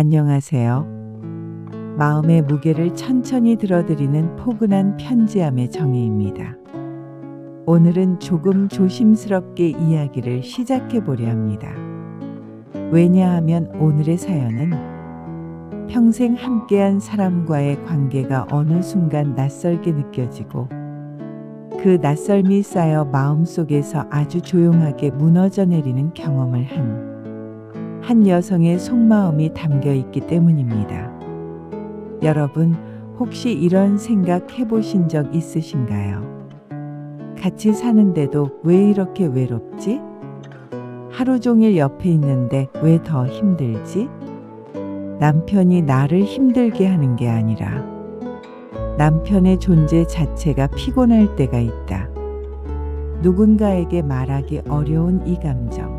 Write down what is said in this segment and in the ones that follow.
안녕하세요. 마음의 무게를 천천히 들어드리는 포근한 편지함의 정혜입니다. 오늘은 조금 조심스럽게 이야기를 시작해 보려 합니다. 왜냐하면 오늘의 사연은 평생 함께한 사람과의 관계가 어느 순간 낯설게 느껴지고 그 낯설미 쌓여 마음속에서 아주 조용하게 무너져 내리는 경험을 한 한 여성의 속마음이 담겨 있기 때문입니다. 여러분, 혹시 이런 생각 해보신 적 있으신가요? 같이 사는데도 왜 이렇게 외롭지? 하루 종일 옆에 있는데 왜 더 힘들지? 남편이 나를 힘들게 하는 게 아니라 남편의 존재 자체가 피곤할 때가 있다. 누군가에게 말하기 어려운 이 감정.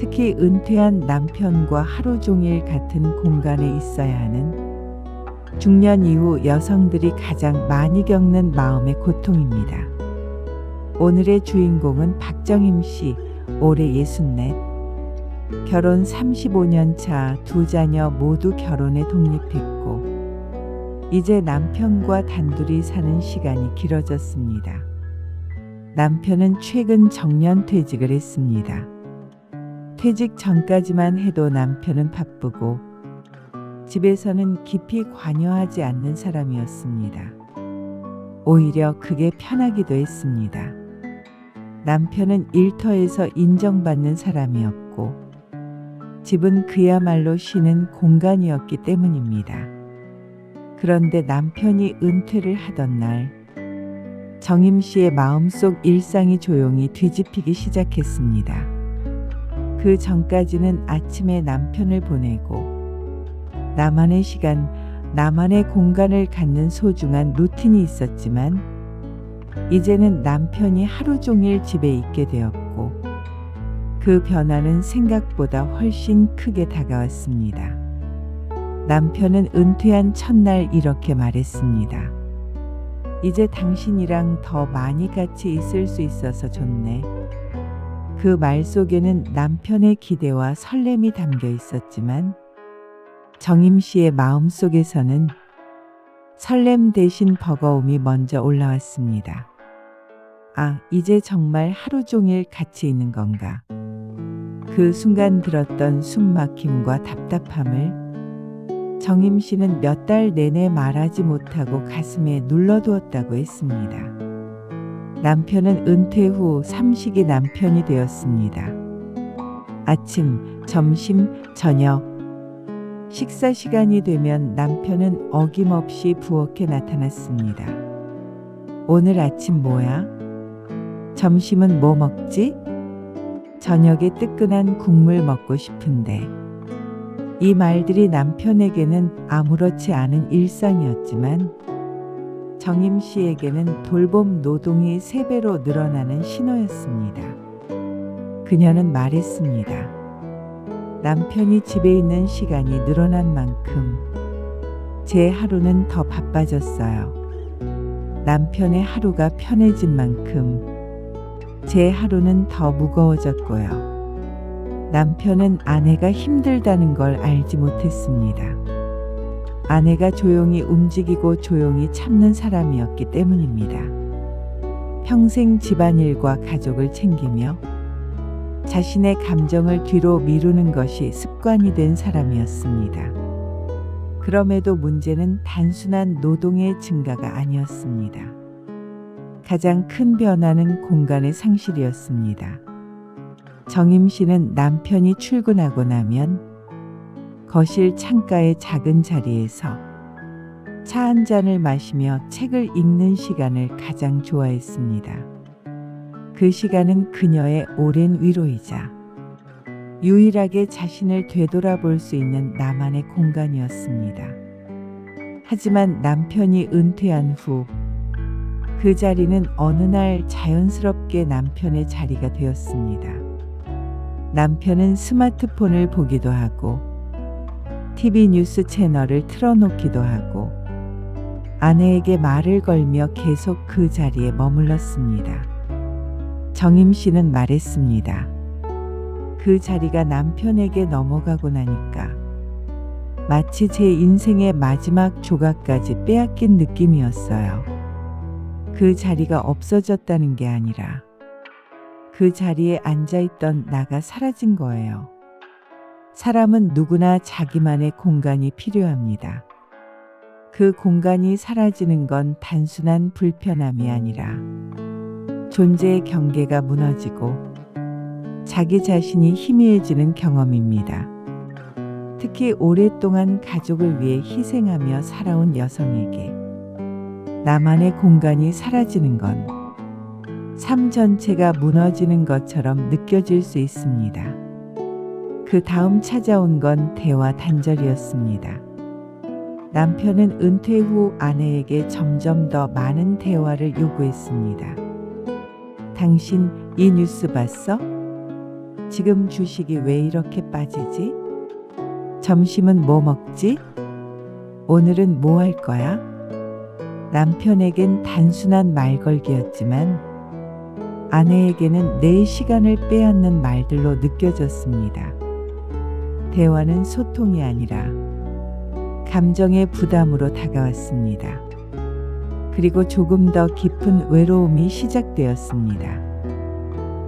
특히 은퇴한 남편과 하루 종일 같은 공간에 있어야 하는 중년 이후 여성들이 가장 많이 겪는 마음의 고통입니다. 오늘의 주인공은 박정임 씨, 올해 64. 결혼 35년 차 두 자녀 모두 결혼에 독립했고, 이제 남편과 단둘이 사는 시간이 길어졌습니다. 남편은 최근 정년 퇴직을 했습니다. 퇴직 전까지만 해도 남편은 바쁘고 집에서는 깊이 관여하지 않는 사람이었습니다. 오히려 그게 편하기도 했습니다. 남편은 일터에서 인정받는 사람이었고 집은 그야말로 쉬는 공간이었기 때문입니다. 그런데 남편이 은퇴를 하던 날 정임 씨의 마음속 일상이 조용히 뒤집히기 시작했습니다. 그 전까지는 아침에 남편을 보내고 나만의 시간, 나만의 공간을 갖는 소중한 루틴이 있었지만 이제는 남편이 하루 종일 집에 있게 되었고 그 변화는 생각보다 훨씬 크게 다가왔습니다. 남편은 은퇴한 첫날 이렇게 말했습니다. 이제 당신이랑 더 많이 같이 있을 수 있어서 좋네. 그 말 속에는 남편의 기대와 설렘이 담겨 있었지만 정임 씨의 마음 속에서는 설렘 대신 버거움이 먼저 올라왔습니다. 아, 이제 정말 하루 종일 같이 있는 건가? 그 순간 들었던 숨막힘과 답답함을 정임 씨는 몇 달 내내 말하지 못하고 가슴에 눌러두었다고 했습니다. 남편은 은퇴 후 삼식이 남편이 되었습니다. 아침, 점심, 저녁, 식사 시간이 되면 남편은 어김없이 부엌에 나타났습니다. 오늘 아침 뭐야? 점심은 뭐 먹지? 저녁에 뜨끈한 국물 먹고 싶은데. 이 말들이 남편에게는 아무렇지 않은 일상이었지만 정임 씨에게는 돌봄 노동이 세 배로 늘어나는 신호였습니다. 그녀는 말했습니다. 남편이 집에 있는 시간이 늘어난 만큼 제 하루는 더 바빠졌어요. 남편의 하루가 편해진 만큼 제 하루는 더 무거워졌고요. 남편은 아내가 힘들다는 걸 알지 못했습니다. 아내가 조용히 움직이고 조용히 참는 사람이었기 때문입니다. 평생 집안일과 가족을 챙기며 자신의 감정을 뒤로 미루는 것이 습관이 된 사람이었습니다. 그럼에도 문제는 단순한 노동의 증가가 아니었습니다. 가장 큰 변화는 공간의 상실이었습니다. 정임 씨는 남편이 출근하고 나면 거실 창가의 작은 자리에서 차 한 잔을 마시며 책을 읽는 시간을 가장 좋아했습니다. 그 시간은 그녀의 오랜 위로이자 유일하게 자신을 되돌아볼 수 있는 나만의 공간이었습니다. 하지만 남편이 은퇴한 후 그 자리는 어느 날 자연스럽게 남편의 자리가 되었습니다. 남편은 스마트폰을 보기도 하고 TV 뉴스 채널을 틀어놓기도 하고 아내에게 말을 걸며 계속 그 자리에 머물렀습니다. 정임 씨는 말했습니다. 그 자리가 남편에게 넘어가고 나니까 마치 제 인생의 마지막 조각까지 빼앗긴 느낌이었어요. 그 자리가 없어졌다는 게 아니라 그 자리에 앉아있던 나가 사라진 거예요. 사람은 누구나 자기만의 공간이 필요합니다. 그 공간이 사라지는 건 단순한 불편함이 아니라 존재의 경계가 무너지고 자기 자신이 희미해지는 경험입니다. 특히 오랫동안 가족을 위해 희생하며 살아온 여성에게 나만의 공간이 사라지는 건 삶 전체가 무너지는 것처럼 느껴질 수 있습니다. 그 다음 찾아온 건 대화 단절이었습니다. 남편은 은퇴 후 아내에게 점점 더 많은 대화를 요구했습니다. 당신 이 뉴스 봤어? 지금 주식이 왜 이렇게 빠지지? 점심은 뭐 먹지? 오늘은 뭐 할 거야? 남편에겐 단순한 말걸기였지만 아내에게는 내 시간을 빼앗는 말들로 느껴졌습니다. 대화는 소통이 아니라 감정의 부담으로 다가왔습니다. 그리고 조금 더 깊은 외로움이 시작되었습니다.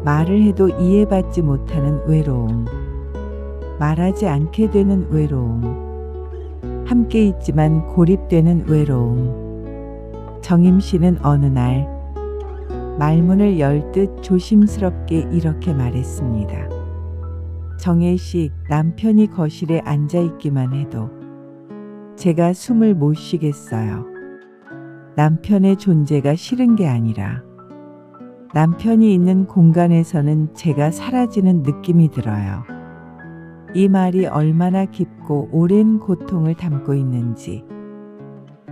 말을 해도 이해받지 못하는 외로움. 말하지 않게 되는 외로움. 함께 있지만 고립되는 외로움. 정임 씨는 어느 날 말문을 열 듯 조심스럽게 이렇게 말했습니다. 정혜 씨, 남편이 거실에 앉아 있기만 해도 제가 숨을 못 쉬겠어요. 남편의 존재가 싫은 게 아니라 남편이 있는 공간에서는 제가 사라지는 느낌이 들어요. 이 말이 얼마나 깊고 오랜 고통을 담고 있는지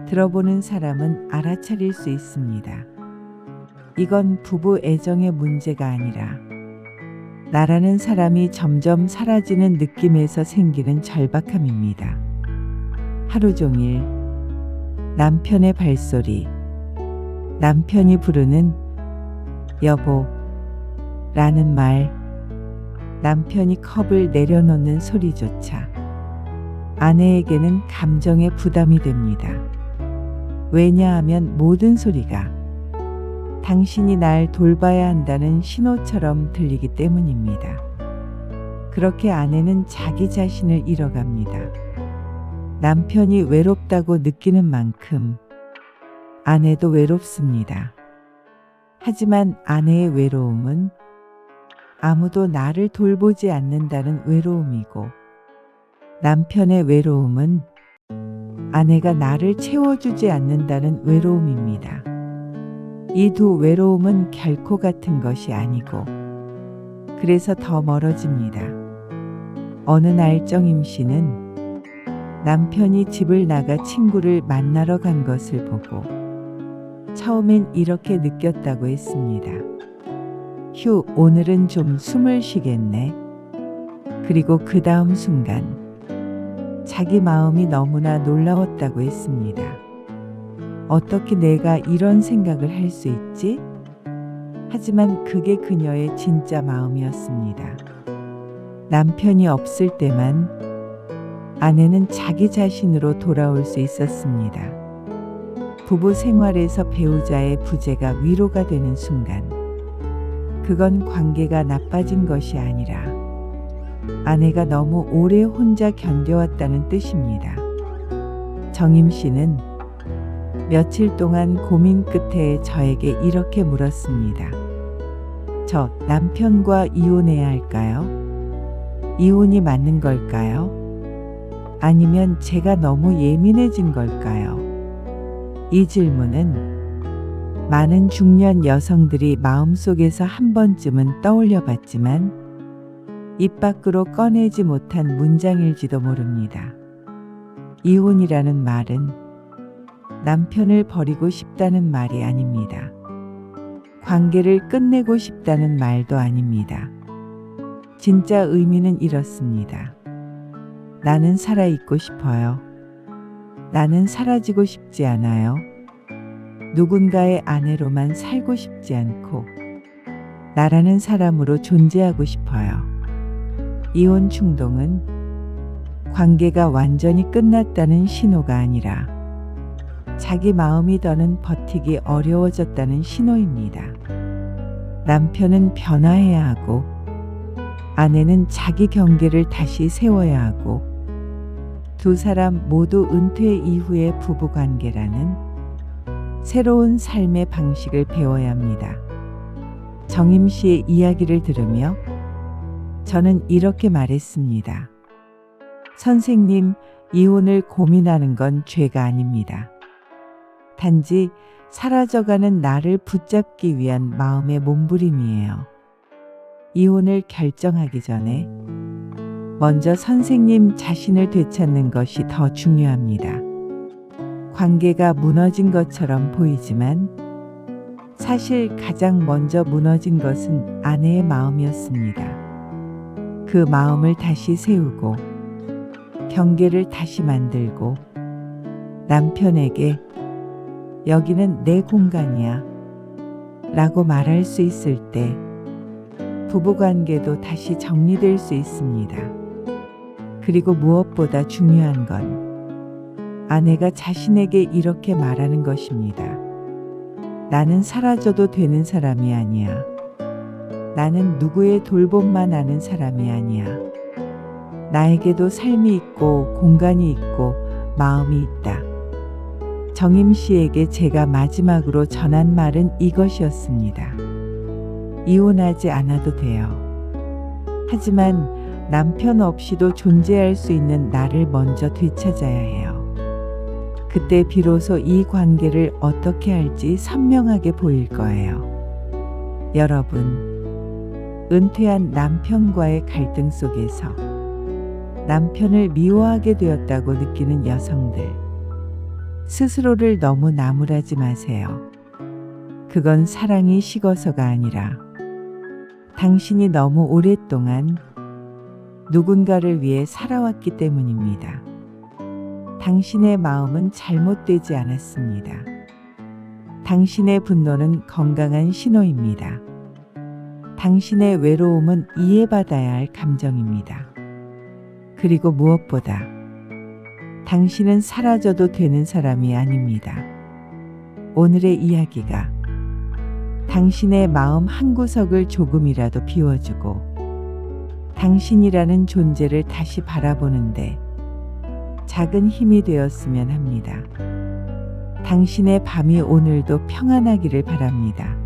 들어보는 사람은 알아차릴 수 있습니다. 이건 부부 애정의 문제가 아니라 나라는 사람이 점점 사라지는 느낌에서 생기는 절박함입니다. 하루 종일 남편의 발소리, 남편이 부르는 여보 라는 말, 남편이 컵을 내려놓는 소리조차 아내에게는 감정의 부담이 됩니다. 왜냐하면 모든 소리가 당신이 날 돌봐야 한다는 신호처럼 들리기 때문입니다. 그렇게 아내는 자기 자신을 잃어갑니다. 남편이 외롭다고 느끼는 만큼 아내도 외롭습니다. 하지만 아내의 외로움은 아무도 나를 돌보지 않는다는 외로움이고 남편의 외로움은 아내가 나를 채워주지 않는다는 외로움입니다. 이 두 외로움은 결코 같은 것이 아니고 그래서 더 멀어집니다. 어느 날 정임 씨는 남편이 집을 나가 친구를 만나러 간 것을 보고 처음엔 이렇게 느꼈다고 했습니다. 휴, 오늘은 좀 숨을 쉬겠네. 그리고 그 다음 순간 자기 마음이 너무나 놀라웠다고 했습니다. 어떻게 내가 이런 생각을 할 수 있지? 하지만 그게 그녀의 진짜 마음이었습니다. 남편이 없을 때만 아내는 자기 자신으로 돌아올 수 있었습니다. 부부 생활에서 배우자의 부재가 위로가 되는 순간, 그건 관계가 나빠진 것이 아니라 아내가 너무 오래 혼자 견뎌왔다는 뜻입니다. 정임 씨는 며칠 동안 고민 끝에 저에게 이렇게 물었습니다. 저 남편과 이혼해야 할까요? 이혼이 맞는 걸까요? 아니면 제가 너무 예민해진 걸까요? 이 질문은 많은 중년 여성들이 마음속에서 한 번쯤은 떠올려 봤지만 입 밖으로 꺼내지 못한 문장일지도 모릅니다. 이혼이라는 말은 남편을 버리고 싶다는 말이 아닙니다. 관계를 끝내고 싶다는 말도 아닙니다. 진짜 의미는 이렇습니다. 나는 살아있고 싶어요. 나는 사라지고 싶지 않아요. 누군가의 아내로만 살고 싶지 않고 나라는 사람으로 존재하고 싶어요. 이혼 충동은 관계가 완전히 끝났다는 신호가 아니라 자기 마음이 더는 버티기 어려워졌다는 신호입니다. 남편은 변화해야 하고 아내는 자기 경계를 다시 세워야 하고 두 사람 모두 은퇴 이후의 부부 관계라는 새로운 삶의 방식을 배워야 합니다. 정임 씨의 이야기를 들으며 저는 이렇게 말했습니다. 선생님, 이혼을 고민하는 건 죄가 아닙니다. 단지 사라져가는 나를 붙잡기 위한 마음의 몸부림이에요. 이혼을 결정하기 전에 먼저 선생님 자신을 되찾는 것이 더 중요합니다. 관계가 무너진 것처럼 보이지만 사실 가장 먼저 무너진 것은 아내의 마음이었습니다. 그 마음을 다시 세우고 경계를 다시 만들고 남편에게 여기는 내 공간이야 라고 말할 수 있을 때 부부관계도 다시 정리될 수 있습니다. 그리고 무엇보다 중요한 건 아내가 자신에게 이렇게 말하는 것입니다. 나는 사라져도 되는 사람이 아니야. 나는 누구의 돌봄만 아는 사람이 아니야. 나에게도 삶이 있고 공간이 있고 마음이 있다. 정임 씨에게 제가 마지막으로 전한 말은 이것이었습니다. 이혼하지 않아도 돼요. 하지만 남편 없이도 존재할 수 있는 나를 먼저 되찾아야 해요. 그때 비로소 이 관계를 어떻게 할지 선명하게 보일 거예요. 여러분, 은퇴한 남편과의 갈등 속에서 남편을 미워하게 되었다고 느끼는 여성들, 스스로를 너무 나무라지 마세요. 그건 사랑이 식어서가 아니라 당신이 너무 오랫동안 누군가를 위해 살아왔기 때문입니다. 당신의 마음은 잘못되지 않았습니다. 당신의 분노는 건강한 신호입니다. 당신의 외로움은 이해받아야 할 감정입니다. 그리고 무엇보다 당신은 사라져도 되는 사람이 아닙니다. 오늘의 이야기가 당신의 마음 한구석을 조금이라도 비워주고 당신이라는 존재를 다시 바라보는데 작은 힘이 되었으면 합니다. 당신의 밤이 오늘도 평안하기를 바랍니다.